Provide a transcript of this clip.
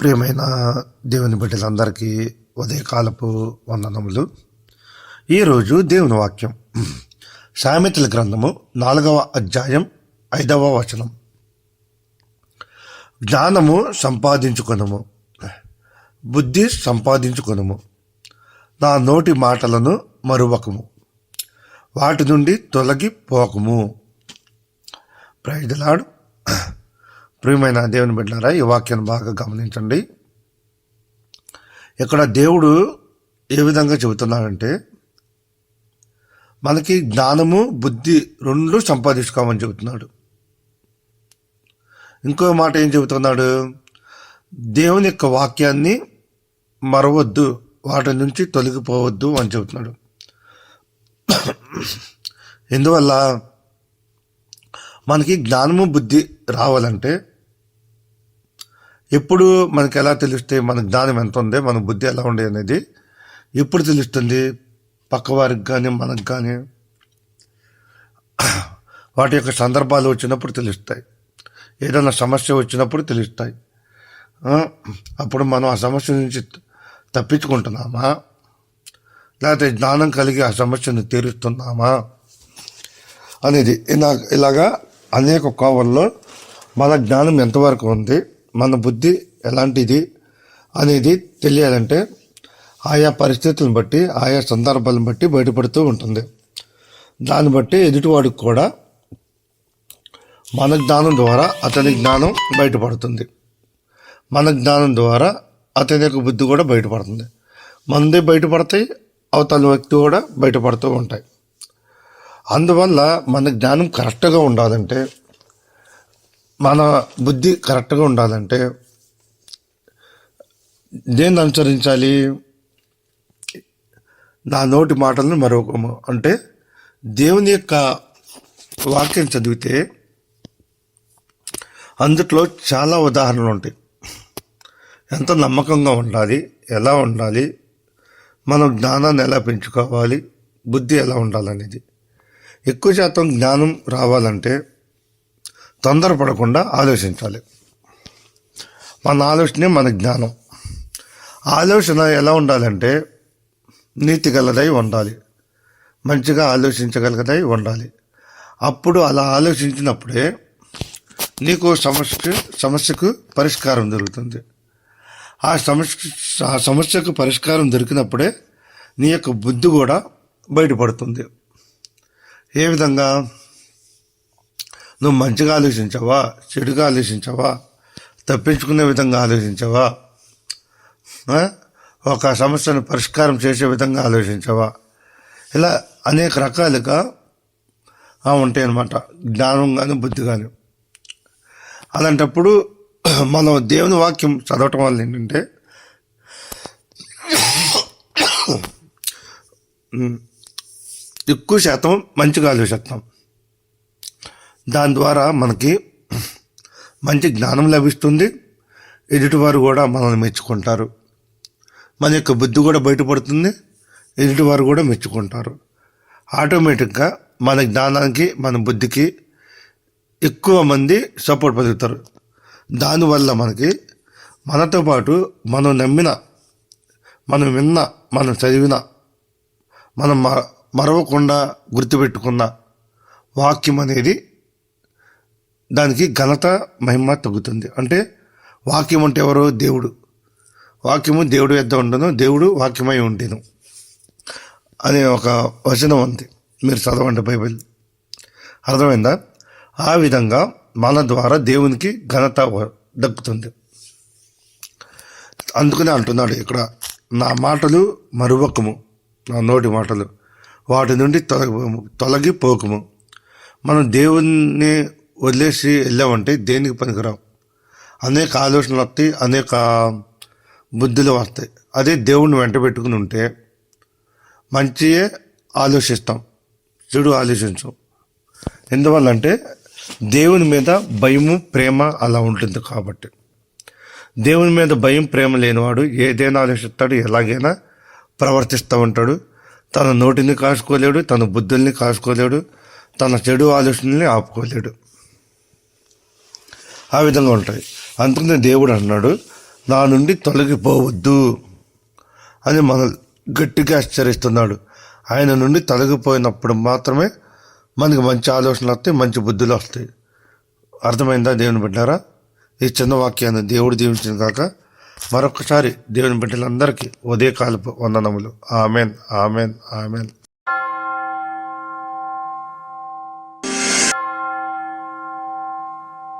ప్రియమైన దేవుని బిడ్డలందరికీ ఉదయకాలపు వందనములు. ఈరోజు దేవుని వాక్యం. సామెతల గ్రంథము నాలుగవ అధ్యాయం ఐదవ వచనం. జ్ఞానము సంపాదించుకునము. బుద్ధి సంపాదించుకునము. నా నోటి మాటలను మరువకము. వాటి నుండి తొలగి పోకము. ప్రియమైన దేవుని బిడ్డారా ఈ వాక్యాన్ని బాగా గమనించండి. ఇక్కడ దేవుడు ఏ విధంగా చెబుతున్నాడంటే మనకి జ్ఞానము బుద్ధి రెండు సంపాదించుకోమని చెబుతున్నాడు. ఇంకో మాట ఏం చెబుతున్నాడు? దేవుని యొక్క వాక్యాన్ని మరవద్దు వాటి నుంచి తొలగిపోవద్దు అని చెబుతున్నాడు. ఎందువల్ల మనకి జ్ఞానము బుద్ధి రావాలంటే ఎప్పుడు మనకి ఎలా తెలుస్తే మన జ్ఞానం ఎంత ఉంది మన బుద్ధి ఎలా ఉండే అనేది ఎప్పుడు తెలుస్తుంది? పక్కవారికి కానీ మనకు కానీ వాటి యొక్క సందర్భాలు వచ్చినప్పుడు తెలుస్తాయి. ఏదైనా సమస్య వచ్చినప్పుడు తెలుస్తాయి. అప్పుడు మనం ఆ సమస్య నుంచి తప్పించుకుంటున్నామా? లేకపోతే జ్ఞానం కలిగి ఆ సమస్యను తీరుస్తున్నామా అనేది ఇలా ఇలాగా అనేక కోవల్లో మన జ్ఞానం ఎంతవరకు ఉంది మన బుద్ధి ఎలాంటిది అనేది తెలియాలంటే ఆయా పరిస్థితులను బట్టి ఆయా సందర్భాలను బట్టి బయటపడుతూ ఉంటుంది. దాన్ని బట్టి ఎదుటివాడికి కూడా మన జ్ఞానం ద్వారా అతని జ్ఞానం బయటపడుతుంది. మన జ్ఞానం ద్వారా అతని యొక్క బుద్ధి కూడా బయటపడుతుంది. మనదే బయటపడతాయి అవతల వ్యక్తి కూడా బయటపడుతూ ఉంటాయి. అందువల్ల మన జ్ఞానం కరెక్ట్గా ఉండాలంటే మన బుద్ధి కరెక్ట్గా ఉండాలంటే దేన్ని అనుసరించాలి నా నోటి మాటలను మరొక అంటే దేవుని యొక్క వాక్యం చదివితే అందుట్లో చాలా ఉదాహరణలు ఉంటాయి. ఎంత నమ్మకంగా ఉండాలి ఎలా ఉండాలి మనం జ్ఞానాన్ని ఎలా పెంచుకోవాలి? బుద్ధి ఎలా ఉండాలనేది. ఎక్కువ శాతం జ్ఞానం రావాలంటే తొందరపడకుండా ఆలోచించాలి. మన ఆలోచనే మన జ్ఞానం. ఆలోచన ఎలా ఉండాలంటే నీతి గలదై ఉండాలి. మంచిగా ఆలోచించగలగదై ఉండాలి. అప్పుడు అలా ఆలోచించినప్పుడే నీకు సమస్య సమస్యకు పరిష్కారం దొరుకుతుంది ఆ సమస్య ఆ సమస్యకు పరిష్కారం దొరికినప్పుడే నీ యొక్క బుద్ధి కూడా బయటపడుతుంది. ఏ విధంగా? నువ్వు మంచిగా ఆలోచించావా? చెడుగా ఆలోచించావా? తప్పించుకునే విధంగా ఆలోచించావా? ఒక సమస్యను పరిష్కారం చేసే విధంగా ఆలోచించావా? ఇలా అనేక రకాలుగా ఉంటాయి అన్నమాట జ్ఞానం కానీ బుద్ధి కానీ అలాంటప్పుడు మనం దేవుని వాక్యం చదవటం వల్ల ఏంటంటే ఎక్కువ శాతం మంచిగా ఆలోచిస్తాం దాని ద్వారా మనకి మంచి జ్ఞానం లభిస్తుంది. ఎదుటివారు కూడా మనల్ని మెచ్చుకుంటారు. మన యొక్క బుద్ధి కూడా బయటపడుతుంది. ఎదుటివారు కూడా మెచ్చుకుంటారు. ఆటోమేటిక్గా మన జ్ఞానానికి మన బుద్ధికి ఎక్కువ మంది సపోర్ట్ పొందుతారు దానివల్ల మనకి మనతో పాటు మనం నమ్మిన మనం విన్న మనం చదివిన మనం మ- మరవకుండా గుర్తుపెట్టుకున్న వాక్యం అనేది దానికి ఘనత మహిమ తగ్గుతుంది. అంటే వాక్యం అంటే ఎవరో దేవుడు. వాక్యము దేవుడు ఎద్ద ఉండను దేవుడు వాక్యమై ఉండేను. అనే ఒక వచనం ఉంది. మీరు చదవండి బైబిల్. అర్థమైందా? ఆ విధంగా మన ద్వారా దేవునికి ఘనత దక్కుతుంది. అందుకనే అంటున్నాడు ఇక్కడ నా మాటలు మరువకము నా నోటి మాటలు వాటి నుండి తొలగి తొలగిపోకము. మనం దేవుణ్ణి వదిలేసి వెళ్ళామంటే దేనికి పనికిరాం అనేక ఆలోచనలు వస్తాయి అనేక బుద్ధులు వస్తాయి. అదే దేవుణ్ణి వెంట పెట్టుకుని ఉంటే మంచియే ఆలోచిస్తాం చెడు ఆలోచించం. ఎందువల్లంటే దేవుని మీద భయము ప్రేమ అలా ఉంటుంది కాబట్టి. దేవుని మీద భయం ప్రేమ లేనివాడు ఏదైనా ఆలోచిస్తాడు ఎలాగైనా ప్రవర్తిస్తూ ఉంటాడు. తన నోటిని కాసుకోలేడు తన బుద్ధుల్ని కాసుకోలేడు తన చెడు ఆలోచనల్ని ఆపుకోలేడు. ఆ విధంగా ఉంటాయి. అందుకనే దేవుడు అన్నాడు నా నుండి తొలగిపోవద్దు అని మన గట్టిగా హెచ్చరిస్తున్నాడు. ఆయన నుండి తొలగిపోయినప్పుడు మాత్రమే మనకి మంచి ఆలోచనలు వస్తాయి మంచి బుద్ధులు వస్తాయి. అర్థమైందా దేవుని బిడ్డారా? ఈ చిన్న వాక్యాన్ని దేవుడు దీవించిన కాక మరొకసారి దేవుని బిడ్డలందరికీ ఉదయకాలపు వందనములు. Amen amen amen.